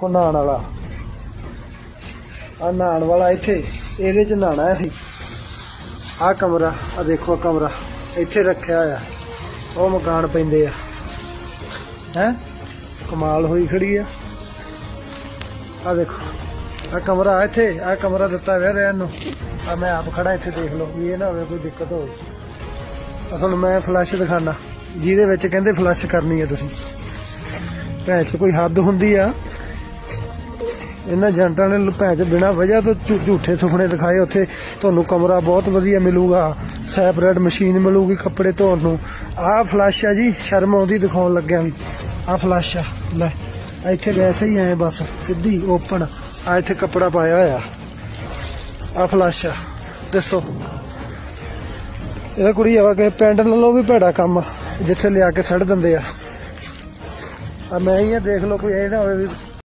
ਦੇਖੋ ਨਹਾਣ ਵਾਲਾ। ਆ ਨਹਾਉਣ ਵਾਲਾ ਇੱਥੇ, ਇਹਦੇ ਚ ਨਹਾਣਾ ਸੀ ਆ ਕਮਰਾ ਆ ਦੇਖੋ ਆਹ ਕਮਰਾ, ਇੱਥੇ ਰੱਖਿਆ ਆ ਉਹ ਮਕਾਨ ਪੈਂਦੇ ਆ। ਹੈ? ਕਮਾਲ ਹੋਈ ਖੜੀ ਆ। ਆ ਦੇਖੋ ਆ ਕਮਰਾ ਇੱਥੇ ਆ ਕਮਰਾ ਦਿੱਤਾ ਹੋਇਆ ਰਹਿਣ ਨੂੰ। ਆ ਮੈਂ ਆਪ ਖੜਾ ਇੱਥੇ ਦੇਖ ਲਓ, ਵੀ ਇਹ ਨਾ ਹੋਵੇ ਕੋਈ ਦਿੱਕਤ ਹੋਵੇ। ਅਸਲ ਮੈਂ ਫਲੈਸ਼ ਦਿਖਾਣਾ ਜਿਹਦੇ ਵਿੱਚ ਕਹਿੰਦੇ ਫਲੈਸ਼ ਕਰਨੀ ਹੈ ਤੁਸੀਂ। ਭੈਣ ਚ ਕੋਈ ਹੱਦ ਹੁੰਦੀ ਆ। ਇਹਨਾਂ ਏਜੰਟਾਂ ਨੇ ਭੈਣ ਚ ਬਿਨਾ ਵਜ੍ਹਾ ਤੋਂ ਝੂਠੇ ਸੁਪਨੇ ਦਿਖਾਏ। ਉੱਥੇ ਤੁਹਾਨੂੰ ਕਮਰਾ ਬਹੁਤ ਵਧੀਆ ਮਿਲੂਗਾ। ਸੈਪਰੇਟ ਮਸ਼ੀਨ ਮਿਲੂਗੀ ਕੱਪੜੇ ਧੋਣ ਨੂੰ ਆਹ ਫਲੈਸ਼ ਆ ਜੀ, ਸ਼ਰਮ ਆਉਂਦੀ ਦਿਖਾਉਣ ਲੱਗਿਆ ਵੀ ਆਹ ਫਲੈਸ਼ ਆ, ਲੈ। ਇੱਥੇ ਵੈਸੇ ਹੀ ਆਏ ਬਸ, ਸਿੱਧੀ ਓਪਨ ਆ ਇੱਥੇ ਕੱਪੜਾ ਪਾਇਆ ਹੋਇਆ। ਆ ਫਲਸ਼ ਆ, ਦੱਸੋ। ਇਹਦਾ ਕੁੜੀ ਆ ਕਿ ਪਿੰਡ ਨਾਲੋਂ ਵੀ ਭੈੜਾ ਕੰਮ ਜਿੱਥੇ ਲਿਆ ਕੇ ਸੜ ਦਿੰਦੇ ਆ। ਆ ਮੈਂ ਹੀ ਆ, ਦੇਖ ਲਓ ਕੋਈ ਇਹ ਨਾ ਹੋਵੇ ਵੀ